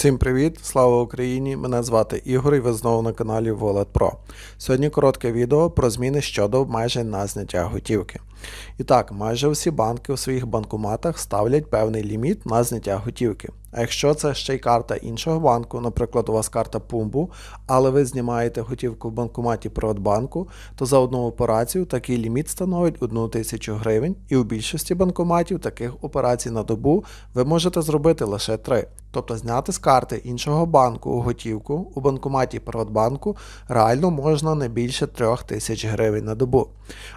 Всім привіт! Слава Україні! Мене звати Ігор і ви знову на каналі Wallet Pro. Сьогодні коротке відео про зміни щодо обмежень на зняття готівки. І так, майже всі банки у своїх банкоматах ставлять певний ліміт на зняття готівки. А якщо це ще й карта іншого банку, наприклад, у вас карта Пумбу, але ви знімаєте готівку в банкоматі Приватбанку, то за одну операцію такий ліміт становить 1 тисячу гривень, і у більшості банкоматів таких операцій на добу ви можете зробити лише 3. Тобто зняти з карти іншого банку готівку у банкоматі Приватбанку реально можна не більше 3 тисяч гривень на добу.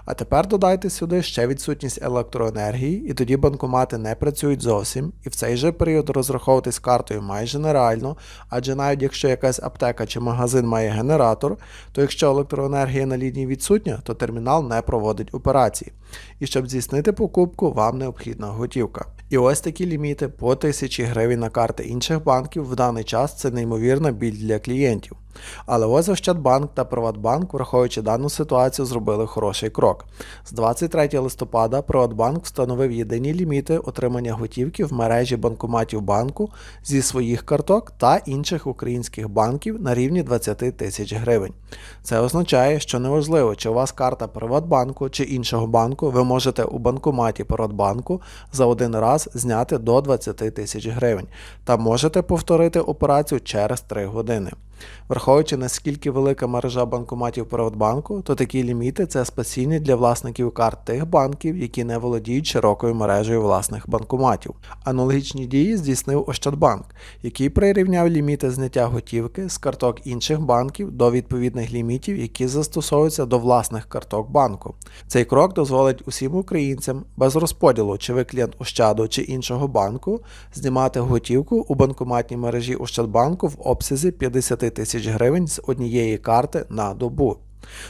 А тепер додайте сюди ще відсутність електроенергії, і тоді банкомати не працюють зовсім, і в цей же період розраховуватись картою майже нереально, адже навіть якщо якась аптека чи магазин має генератор, то якщо електроенергія на лінії відсутня, то термінал не проводить операції. І щоб здійснити покупку, вам необхідна готівка. І ось такі ліміти по 1000 гривень на карти інших банків в даний час це неймовірна біль для клієнтів. Але ось Ощадбанк та Приватбанк, враховуючи дану ситуацію, зробили хороший крок. З 23 листопада Приватбанк встановив єдині ліміти отримання готівки в мережі банкоматів банку зі своїх карток та інших українських банків на рівні 20 тисяч гривень. Це означає, що неважливо, чи у вас карта Приватбанку чи іншого банку, ви можете у банкоматі Приватбанку за один раз зняти до 20 тисяч гривень та можете повторити операцію через 3 години. Враховуючи наскільки велика мережа банкоматів Приватбанку, то такі ліміти це спасіння для власників карт тих банків, які не володіють широкою мережею власних банкоматів. Аналогічні дії здійснив Ощадбанк, який прирівняв ліміти зняття готівки з карток інших банків до відповідних лімітів, які застосовуються до власних карток банку. Цей крок дозволить усім українцям без розподілу, чи ви клієнт Ощаду чи іншого банку, знімати готівку у банкоматній мережі Ощадбанку в обсязі 50 тисяч гривень з однієї карти на добу.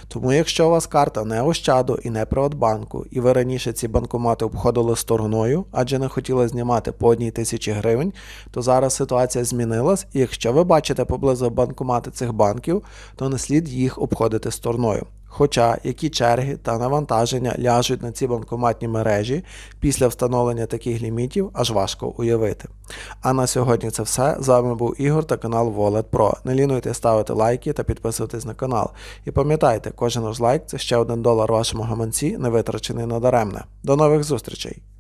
Тому якщо у вас карта не Ощаду і не Приватбанку, і ви раніше ці банкомати обходили стороною, адже не хотіли знімати по одній тисячі гривень, то зараз ситуація змінилась, і якщо ви бачите поблизу банкомати цих банків, то не слід їх обходити стороною. Хоча які черги та навантаження ляжуть на ці банкоматні мережі після встановлення таких лімітів, аж важко уявити. А на сьогодні це все. З вами був Ігор та канал Wallet Pro. Не лінуйте ставити лайки та підписуватись на канал. І пам'ятайте, кожен ваш лайк це ще один долар вашому гаманці, не витрачений надаремне. До нових зустрічей!